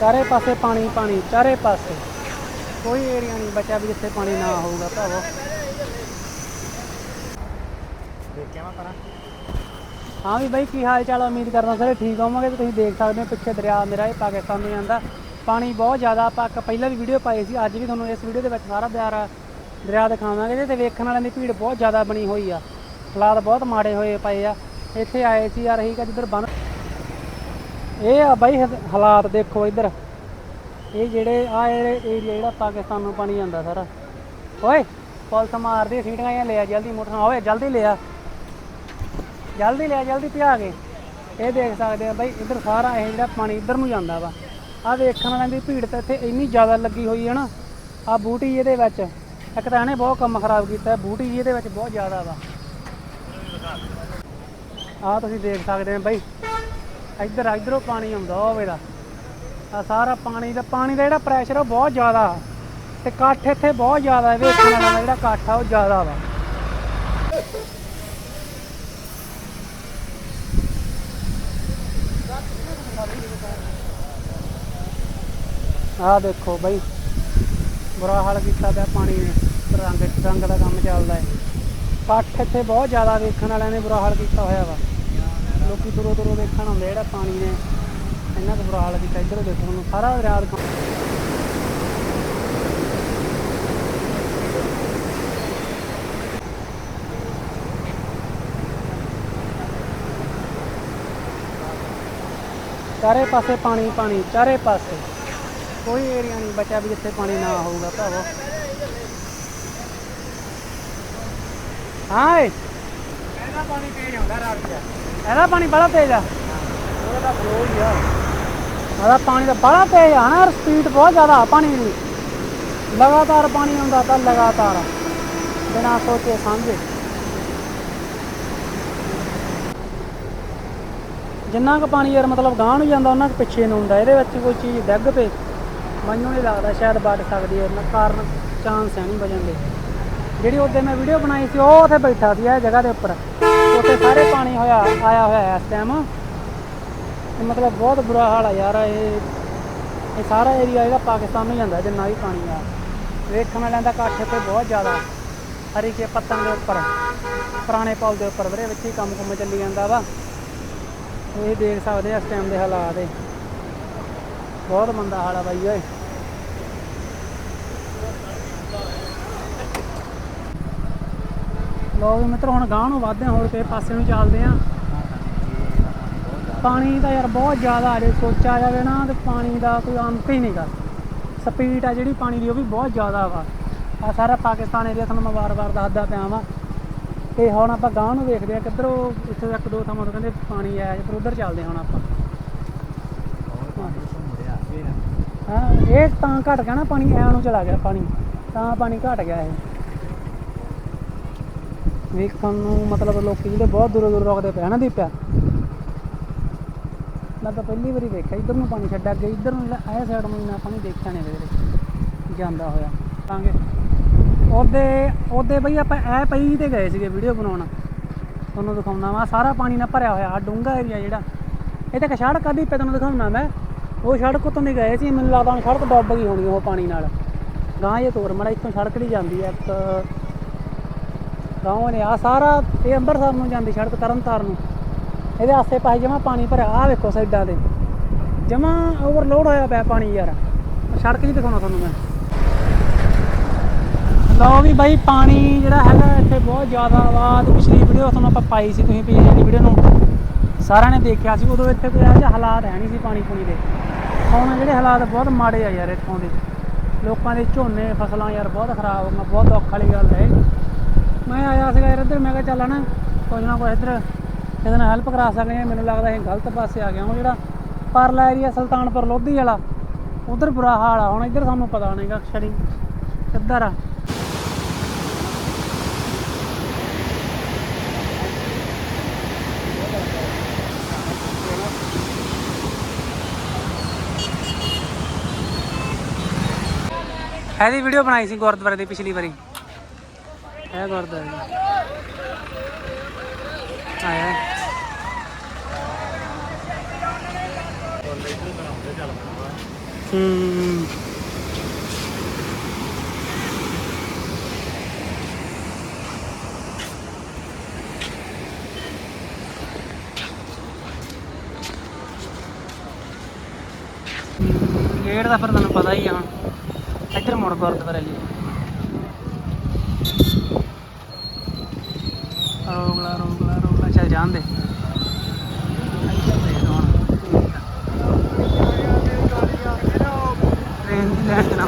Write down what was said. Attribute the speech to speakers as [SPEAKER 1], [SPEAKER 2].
[SPEAKER 1] ਚਾਰੇ ਪਾਸੇ ਪਾਣੀ ਪਾਣੀ ਚਾਰੇ ਪਾਸੇ। ਕੋਈ ਏਰੀਆ ਨਹੀਂ ਬਚਿਆ ਵੀ ਜਿੱਥੇ ਪਾਣੀ ਨਾ ਹੋਊਗਾ ਭਰਾਵੋ
[SPEAKER 2] ਦੇਖਿਆ ਮੈਂ ਪਰਾਂ।
[SPEAKER 1] ਹਾਂ ਵੀ ਬਾਈ ਕੀ ਹਾਲ ਚਾਲ? ਉਮੀਦ ਕਰਦਾ ਸਾਰੇ ਠੀਕ ਹੋਵੋਗੇ ਤੇ ਤੁਸੀਂ ਦੇਖ ਸਕਦੇ ਹੋ ਪਿੱਛੇ ਦਰਿਆ ਮੇਰਾ ਇਹ ਪਾਕਿਸਤਾਨ ਨੂੰ ਜਾਂਦਾ ਪਾਣੀ ਬਹੁਤ ਜ਼ਿਆਦਾ ਆਪਾਂ ਪਹਿਲਾਂ ਵੀ ਵੀਡੀਓ ਪਾਈ ਸੀ ਅੱਜ ਵੀ ਤੁਹਾਨੂੰ ਇਸ ਵੀਡੀਓ ਦੇ ਵਿੱਚ ਸਾਰਾ ਦਰਿਆ ਦਰਿਆ ਦਿਖਾਵਾਂਗੇ ਇਹਦੇ ਤੇ ਵੇਖਣ ਵਾਲਿਆਂ ਦੀ ਭੀੜ ਬਹੁਤ ਜ਼ਿਆਦਾ ਬਣੀ ਹੋਈ ਆ। ਹਾਲਾਤ ਬਹੁਤ ਮਾੜੇ ਹੋਏ ਪਏ ਆ। ਇੱਥੇ ਆਏ ਸੀ ਯਾਰ ਅਸੀਂ ਕਿ ਜਿੱਧਰ ਬੰਨ ਇਹ ਆ ਬਾਈ ਹਾਲਾਤ ਦੇਖੋ ਇੱਧਰ। ਇਹ ਜਿਹੜੇ ਆ ਜਿਹੜੇ ਏਰੀਆ ਜਿਹੜਾ ਪਾਕਿਸਤਾਨ ਨੂੰ ਪਾਣੀ ਜਾਂਦਾ ਸਾਰਾ। ਓਏ, ਪੁਲਿਸ ਮਾਰਦੀ ਸੀਟਾਂ ਜਾਂ ਲਿਆ, ਜਲਦੀ ਮੋਟਰ ਓਏ, ਜਲਦੀ ਲਿਆ। ਜਲਦੀ ਲਿਆ, ਜਲਦੀ ਪਿਆ ਕੇ। ਇਹ ਦੇਖ ਸਕਦੇ ਆ ਬਾਈ, ਇੱਧਰ ਸਾਰਾ ਇਹ ਜਿਹੜਾ ਪਾਣੀ ਇੱਧਰ ਨੂੰ ਜਾਂਦਾ ਵਾ। ਆ ਵੇਖਣ ਵਾਲਿਆਂ ਦੀ ਭੀੜ ਤਾਂ ਇੱਥੇ ਇੰਨੀ ਜ਼ਿਆਦਾ ਲੱਗੀ ਹੋਈ ਹੈ ਨਾ। ਆ ਬੂਟੀ ਇਹਦੇ ਵਿੱਚ, ਇੱਕ ਤਾਂ ਇਹਨੇ ਬਹੁਤ ਕੰਮ ਖਰਾਬ ਕੀਤਾ, ਬੂਟੀ ਜੀ ਇਹਦੇ ਵਿੱਚ ਬਹੁਤ ਜ਼ਿਆਦਾ ਵਾ। ਆ ਤੁਸੀਂ ਦੇਖ ਸਕਦੇ ਆ ਬਾਈ। ਇੱਧਰ ਇੱਧਰੋਂ ਪਾਣੀ ਆਉਂਦਾ ਉਹ ਵੇਲਾ। ਆ ਸਾਰਾ ਪਾਣੀ ਦਾ ਪਾਣੀ ਦਾ ਜਿਹੜਾ ਪ੍ਰੈਸ਼ਰ ਉਹ ਬਹੁਤ ਜ਼ਿਆਦਾ ਤੇ ਇਕੱਠ ਇੱਥੇ ਬਹੁਤ ਜ਼ਿਆਦਾ ਵੇਖਣ ਵਾਲਾ ਦਾ ਜਿਹੜਾ ਇਕੱਠ ਆ ਉਹ ਜ਼ਿਆਦਾ ਵਾ। ਆਹ ਦੇਖੋ ਬਈ, ਬੁਰਾ ਹਾਲ ਕੀਤਾ ਪਿਆ ਪਾਣੀ ਨੇ। ਰੰਗ ਰੰਗ ਦਾ ਕੰਮ ਚੱਲਦਾ ਹੈ। ਇਕੱਠ ਇੱਥੇ ਬਹੁਤ ਜ਼ਿਆਦਾ ਵੇਖਣ ਵਾਲਿਆਂ ਨੇ ਬੁਰਾ ਹਾਲ ਕੀਤਾ ਹੋਇਆ ਵਾ। ਲੋਕੀ ਦੂਰੋਂ ਦੂਰੋਂ ਦੇਖਣ ਆਉਂਦੇ ਜਿਹੜਾ ਪਾਣੀ ਨੇ ਇੰਨਾ ਕੁ ਬੁਰਾ ਹਾਲ ਕੀਤਾ ਇੱਧਰੋਂ ਦੇਖੋ ਤੁਹਾਨੂੰ ਸਾਰਾ ਦਰਿਆ ਦਾ ਚਾਰੇ ਪਾਸੇ ਪਾਣੀ ਪਾਣੀ, ਚਾਰੇ ਪਾਸੇ। ਕੋਈ ਏਰੀਆ ਨਹੀਂ ਬਚਿਆ ਵੀ ਜਿੱਥੇ ਪਾਣੀ ਨਾ ਹੋਊਗਾ ਭਰਾਵੋ ਹਾਂ ਏ
[SPEAKER 2] ਪਾਣੀ ਤੇਜ਼ ਆਉਂਦਾ ਰਾਤ ਦਾ।
[SPEAKER 1] ਇਹਦਾ ਪਾਣੀ ਬੜਾ ਤੇਜ਼ ਆ।
[SPEAKER 2] ਉਹਦਾ ਫਲੋ ਹੀ ਆ
[SPEAKER 1] ਇਹਦਾ ਪਾਣੀ ਦਾ ਬੜਾ ਤੇਜ਼ ਆ ਨਾ ਸਪੀਡ ਬਹੁਤ ਜ਼ਿਆਦਾ ਆ ਪਾਣੀ ਦੀ। ਲਗਾਤਾਰ ਪਾਣੀ ਆਉਂਦਾ ਤਾਂ ਲਗਾਤਾਰ, ਬਿਨਾਂ ਸੋਚੇ ਸਮਝੇ। ਜਿੰਨਾ ਕੁ ਪਾਣੀ ਯਾਰ ਮਤਲਬ ਗਾਂਹ ਨੂੰ ਜਾਂਦਾ, ਉਹਨਾਂ ਕੁ ਪਿੱਛੇ ਨੂੰ ਹੁੰਦਾ, ਇਹਦੇ ਵਿੱਚ ਕੋਈ ਚੀਜ਼ ਡਿੱਗ ਪਏ। ਮੈਨੂੰ ਨਹੀਂ ਲੱਗਦਾ ਸ਼ਾਇਦ ਵੱਢ ਸਕਦੀ ਹੈ ਉਹਨਾਂ ਕਾਰਨ ਚਾਂਸ ਹੈ ਨਹੀਂ ਵਜਣ ਦੇ। ਜਿਹੜੀ ਉਹਦੇ ਮੈਂ ਵੀਡੀਓ ਬਣਾਈ ਸੀ, ਉਹ ਉੱਥੇ ਬੈਠਾ ਸੀ, ਇਹ ਜਗ੍ਹਾ ਦੇ ਉੱਪਰ। ਉੱਥੇ ਸਾਰੇ ਪਾਣੀ ਹੋਇਆ, ਆਇਆ ਹੋਇਆ ਹੈ ਇਸ ਟਾਈਮ ਤੇ ਮਤਲਬ ਬਹੁਤ ਬੁਰਾ ਹਾਲ ਆ ਯਾਰ, ਇਹ ਇਹ ਸਾਰਾ ਏਰੀਆ ਜਿਹੜਾ ਪਾਕਿਸਤਾਨ ਨੂੰ ਜਾਂਦਾ, ਜਿੰਨਾ ਵੀ ਪਾਣੀ ਆ। ਵੇਖਣ ਵਾਲਿਆਂ ਦਾ ਇਕੱਠ ਇੱਥੇ ਬਹੁਤ ਜ਼ਿਆਦਾ। ਹਰੀ ਕੇ ਪੱਤਾਂ ਦੇ ਉੱਪਰ, ਪੁਰਾਣੇ ਪੁਲ ਦੇ ਉੱਪਰ, ਵੀਰੇ, ਵਿੱਚ ਹੀ ਕੰਮ ਕੁੰਮ ਚੱਲੀ ਜਾਂਦਾ ਵਾ। ਇਹ ਦੇਖ ਸਕਦੇ ਆ ਇਸ ਟਾਈਮ ਦੇ ਹਾਲਾਤ ਇਹ। ਬਹੁਤ ਮੰਦਾ ਹਾਲ ਆ ਬਾਈ ਓਏ। ਲੋ ਵੀ ਮਿੱਤਰ, ਹੁਣ ਗਾਂਹ ਨੂੰ ਵੱਧਦੇ ਹਾਂ ਹੋਰ ਕਿਸੇ ਪਾਸੇ ਨੂੰ ਚੱਲਦੇ ਆ। ਪਾਣੀ ਤਾਂ ਯਾਰ ਬਹੁਤ ਜ਼ਿਆਦਾ ਆ ਜੇ ਸੋਚਿਆ ਜਾਵੇ ਨਾ, ਤੇ ਪਾਣੀ ਦਾ ਕੋਈ ਅੰਤ ਹੀ ਨਹੀਂਗਾ ਸਪੀਡ ਆ ਜਿਹੜੀ ਪਾਣੀ ਦੀ, ਉਹ ਵੀ ਬਹੁਤ ਜ਼ਿਆਦਾ ਵਾ। ਆ ਸਾਰਾ ਪਾਕਿਸਤਾਨ ਏਰੀਆ ਤੁਹਾਨੂੰ ਮੈਂ ਵਾਰ-ਵਾਰ ਦੱਸਦਾ ਪਿਆ ਵਾਂ। ਤੇ ਹੁਣ ਆਪਾਂ ਗਾਂਹ ਨੂੰ ਵੇਖਦੇ ਆ ਕਿੱਧਰੋਂ, ਇੱਥੇ ਇੱਕ ਦੋ ਥਾਵਾਂ ਤੋਂ ਕਹਿੰਦੇ ਪਾਣੀ ਆਇਆ ਜੇ ਪਰ ਉਧਰ ਚੱਲਦੇ ਹਾਂ ਹੁਣ ਆਪਾਂ। ਹਾਂ, ਇਹ ਤਾਂ ਘਟ ਗਿਆ ਨਾ, ਪਾਣੀ ਐ ਨੂੰ ਚਲਾ ਗਿਆ ਪਾਣੀ। ਤਾਂ ਪਾਣੀ ਘਟ ਗਿਆ ਇਹ। ਵੇਖਣ ਨੂੰ ਮਤਲਬ ਲੋਕੀ ਜਿਹੜੇ ਬਹੁਤ ਦੂਰੋਂ ਦੂਰ ਰੋਕਦੇ ਪਏ ਨਾ ਦੀਪਿਆ ਮੈਂ ਤਾਂ ਪਹਿਲੀ ਵਾਰੀ ਵੇਖਿਆ, ਇੱਧਰ ਨੂੰ ਪਾਣੀ ਛੱਡਿਆ ਅੱਗੇ, ਇੱਧਰ ਨੂੰ ਆਇਆ ਸਾਈਡ ਨੂੰ ਇੰਨਾ ਪਾਣੀ ਦੇਖਿਆ ਨਹੀਂ ਵੀਰੇ, ਜਾਂਦਾ ਹੋਇਆ। ਤਾਂਗੇ ਉਹਦੇ ਉਹਦੇ ਬਈ ਆਪਾਂ ਐ ਪਈ ਤੇ ਗਏ ਸੀਗੇ ਵੀਡੀਓ ਬਣਾਉਣ। ਤੁਹਾਨੂੰ ਦਿਖਾਉਣਾ ਵਾ, ਸਾਰਾ ਪਾਣੀ ਨਾਲ ਭਰਿਆ ਹੋਇਆ ਆ ਡੂੰਗਾ ਏਰੀਆ ਜਿਹੜਾ। ਇਹ ਤਾਂ ਇੱਕ ਸੜਕ ਆ ਦੀਪੇ ਤੁਹਾਨੂੰ ਦਿਖਾਉਣਾ ਮੈਂ। ਉਹ ਸੜਕ ਉੱਤੋਂ ਨਹੀਂ ਗਏ ਸੀ, ਮੈਨੂੰ ਲੱਗਦਾ ਹੁਣ ਸੜਕ ਡੁੱਬ ਗਈ ਹੋਣੀ ਉਹ ਪਾਣੀ ਨਾਲ। ਗਾਂ ਇਹ ਤੋਰ, ਮੜਾ ਇੱਥੋਂ ਸੜਕ ਦੀ ਜਾਂਦੀ ਹੈ ਇੱਕ ਗਾਉਂ ਨੇ ਆ ਸਾਰਾ, ਇਹ ਅੰਮ੍ਰਿਤਸਰ ਨੂੰ ਜਾਂਦੀ ਸੜਕ ਤਰਨਤਾਰਨ ਨੂੰ। ਇਹਦੇ ਆਸੇ ਪਾਸੇ ਜਮਾ ਪਾਣੀ ਭਰਿਆ। ਆ ਵੇਖੋ ਸਾਈਡਾਂ ਤੇ। ਜਮਾ ਓਵਰਲੋਡ ਹੋਇਆ ਪਿਆ ਪਾਣੀ ਯਾਰ। ਸੜਕ ਨਹੀਂ ਦਿਖਾਉਣਾ ਤੁਹਾਨੂੰ ਮੈਂ। ਲਓ ਵੀ ਬਾਈ, ਪਾਣੀ ਜਿਹੜਾ ਹੈਗਾ ਇੱਥੇ ਬਹੁਤ ਜ਼ਿਆਦਾ ਵਾ। ਤੇ ਪਿਛਲੀ ਵੀਡੀਓ ਤੁਹਾਨੂੰ ਆਪਾਂ ਪਾਈ ਸੀ ਤੁਸੀਂ ਪਿਛਲੀ ਵੀਡੀਓ ਨੂੰ। ਸਾਰਿਆਂ ਨੇ ਦੇਖਿਆ ਸੀ। ਉਦੋਂ ਇੱਥੇ ਕੋਈ ਇਹੋ ਜਿਹਾ ਹਾਲਾਤ ਹੈ ਨਹੀਂ ਸੀ ਪਾਣੀ ਪੂਣੀ ਦੇ। ਹੁਣ ਜਿਹੜੇ ਹਾਲਾਤ ਬਹੁਤ ਮਾੜੇ ਆ ਯਾਰ ਇੱਥੋਂ ਦੇ। ਲੋਕਾਂ ਦੇ ਝੋਨੇ, ਫਸਲਾਂ ਯਾਰ ਬਹੁਤ ਖਰਾਬ ਹੋ ਗਈਆਂ ਬਹੁਤ ਦੁੱਖ ਵਾਲੀ ਗੱਲ ਹੈ। ਮੈਂ ਆਇਆ ਸੀਗਾ ਯਾਰ ਇੱਧਰ, ਮੈਂ ਕਿਹਾ ਚੱਲ ਨਾ ਕੁਝ ਨਾ ਕੁਝ ਇੱਧਰ ਇਹਦੇ ਨਾਲ ਹੈਲਪ ਕਰਾ ਸਕਦੇ ਹਾਂ, ਮੈਨੂੰ ਲੱਗਦਾ ਇਹ ਗਲਤ ਪਾਸੇ ਆ ਗਿਆ ਉਹ ਜਿਹੜਾ ਪਰਲਾ ਏਰੀਆ ਸੁਲਤਾਨਪੁਰ ਲੋਧੀ ਵਾਲਾ, ਉਧਰ ਬੁਰਾ ਹਾਲ ਆ, ਹੁਣ ਇੱਧਰ ਸਾਨੂੰ ਪਤਾ ਨਹੀਂਗਾ ਛੜੀ ਕਿੱਧਰ ਆ। ਇਹਦੀ ਵੀਡੀਓ ਬਣਾਈ ਸੀ ਗੁਰਦੁਆਰੇ ਦੀ ਪਿਛਲੀ ਵਾਰੀ। ਇਹ ਗੁਰਦੁਆਰੇ ਦੀ। ਆਇਆ। ਹੂੰ। ਗੇਟ ਦਾ ਫਿਰ ਤੁਹਾਨੂੰ ਪਤਾ ਹੀ ਆ। ਹੁਣ ਇੱਧਰ ਮੁੜ ਗੁਰਦੁਆਰੇ ਲਈ ਰੋਗਲਾ ਰੋਗਲਾ ਰੋਗਲਾ ਚੱਲ ਦੇਖ ਹੁਣ ਟ੍ਰੇਨ ਦੀ ਲੈਣ ਨਾ